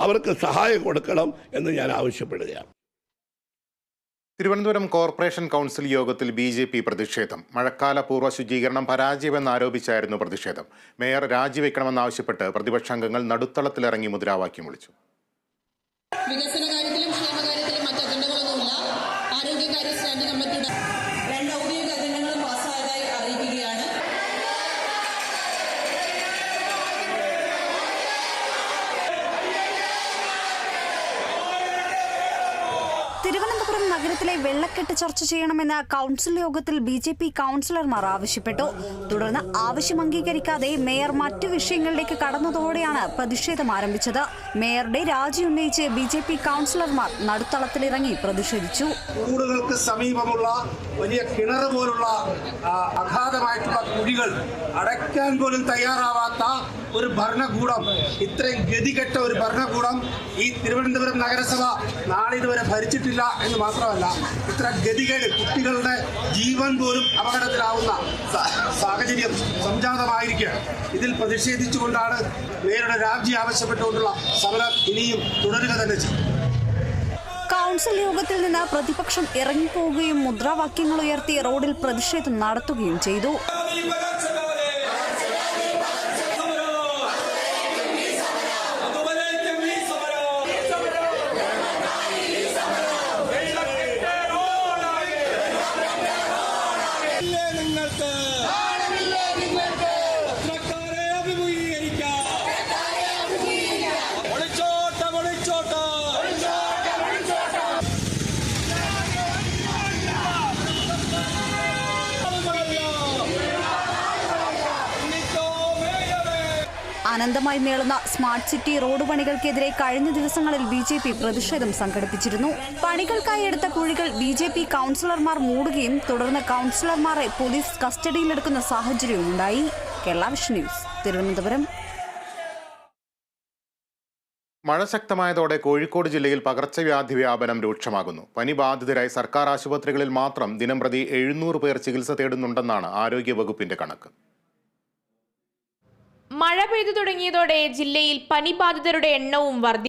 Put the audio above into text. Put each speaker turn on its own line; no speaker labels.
അവർക്ക് സഹായം കൊടുക്കണം എന്ന് ഞാൻ ആവശ്യപ്പെടുകയാണ്.
തിരുവനന്തപുരം കോർപ്പറേഷൻ കൗൺസിൽ യോഗത്തിൽ ബി ജെ പി പ്രതിഷേധം. മഴക്കാല പൂർവ ശുചീകരണം പരാജയമെന്ന് ആരോപിച്ചായിരുന്നു പ്രതിഷേധം. മേയർ രാജിവെക്കണമെന്നാവശ്യപ്പെട്ട് പ്രതിപക്ഷാംഗങ്ങൾ നടുത്തളത്തിലിറങ്ങി മുദ്രാവാക്യം വിളിച്ചു.
വികസന കാര്യത്തിലും ക്ഷേമകാര്യത്തിലും മറ്റ് അജണ്ടകളൊന്നുമില്ല. ആരോഗ്യകാര്യ സ്റ്റാൻഡിംഗ് കമ്മിറ്റിയുടെ
തിരുവനന്തപുരം നഗരത്തിലെ വെള്ളക്കെട്ട് ചർച്ച ചെയ്യണമെന്ന് കൗൺസിൽ യോഗത്തിൽ ബി ജെ പി കൗൺസിലർമാർ ആവശ്യപ്പെട്ടു. തുടർന്ന് ആവശ്യം അംഗീകരിക്കാതെ മേയർ മറ്റു വിഷയങ്ങളിലേക്ക് കടന്നതോടെയാണ് പ്രതിഷേധം ആരംഭിച്ചത്. മേയറുടെ രാജി ഉന്നയിച്ച് ബി ജെ പി കൗൺസിലർമാർ നടുത്തളത്തിലിറങ്ങി പ്രതിഷേധിച്ചു.
കൂടുകൾക്ക് സമീപമുള്ള വലിയ കിണർ പോലുള്ള അഗാധമായിട്ടുള്ള കുഴികൾ അടയ്ക്കാൻ പോലും തയ്യാറാവാത്ത ഒരു ഭരണകൂടം ഇത്രയും ഗതികെട്ട ഒരു ഭരണകൂടം ഈ തിരുവനന്തപുരം നഗരസഭ നാളിതുവരെ ഭരിച്ചിട്ടില്ല. എന്ന് മാത്രമല്ല ഇത്ര ഗതികേട് കുട്ടികളുടെ ജീവൻ പോലും അപകടത്തിലാവുന്ന സാഹചര്യം സംജാതമായിരിക്കുകയാണ്. ഇതിൽ പ്രതിഷേധിച്ചുകൊണ്ടാണ് മേയറുടെ രാജി ആവശ്യപ്പെട്ടുകൊണ്ടുള്ള സമരം ഇനിയും തുടരുക തന്നെ ചെയ്യും.
കൗൺസിൽ യോഗത്തിൽ നിന്ന് പ്രതിപക്ഷം ഇറങ്ങിപ്പോവുകയും മുദ്രാവാക്യങ്ങൾ ഉയർത്തി റോഡിൽ പ്രതിഷേധം നടത്തുകയും ചെയ്തു.
ganarte. ¡Ah!
അനന്തമായി നീളുന്ന സ്മാർട്ട് സിറ്റി റോഡ് പണികൾക്കെതിരെ കഴിഞ്ഞ ദിവസങ്ങളിൽ ബി ജെ പി പ്രതിഷേധം സംഘടിപ്പിച്ചിരുന്നു. പണികൾക്കായി എടുത്ത കുഴികൾ ബി ജെ പി കൗൺസിലർമാർ മൂടുകയും തുടർന്ന് കൗൺസിലർമാരെ പോലീസ് കസ്റ്റഡിയിലെടുക്കുന്ന സാഹചര്യവുമുണ്ടായി ഉണ്ടായി. Vision news Thiruvananthapuram.
മഴ ശക്തമായതോടെ കോഴിക്കോട് ജില്ലയിൽ പകർച്ചവ്യാധി വ്യാപനം രൂക്ഷമാകുന്നു. പനി ബാധിതരായി സർക്കാർ ആശുപത്രികളിൽ മാത്രം ദിനംപ്രതി എഴുന്നൂറ് പേർ ചികിത്സ തേടുന്നുണ്ടെന്നാണ് ആരോഗ്യവകുപ്പിന്റെ കണക്ക്.
മഴ പെയ്തു തുടങ്ങിയതോടെ ജില്ലയിൽ പനിബാധിതരുടെ എണ്ണവും വർദ്ധിച്ചു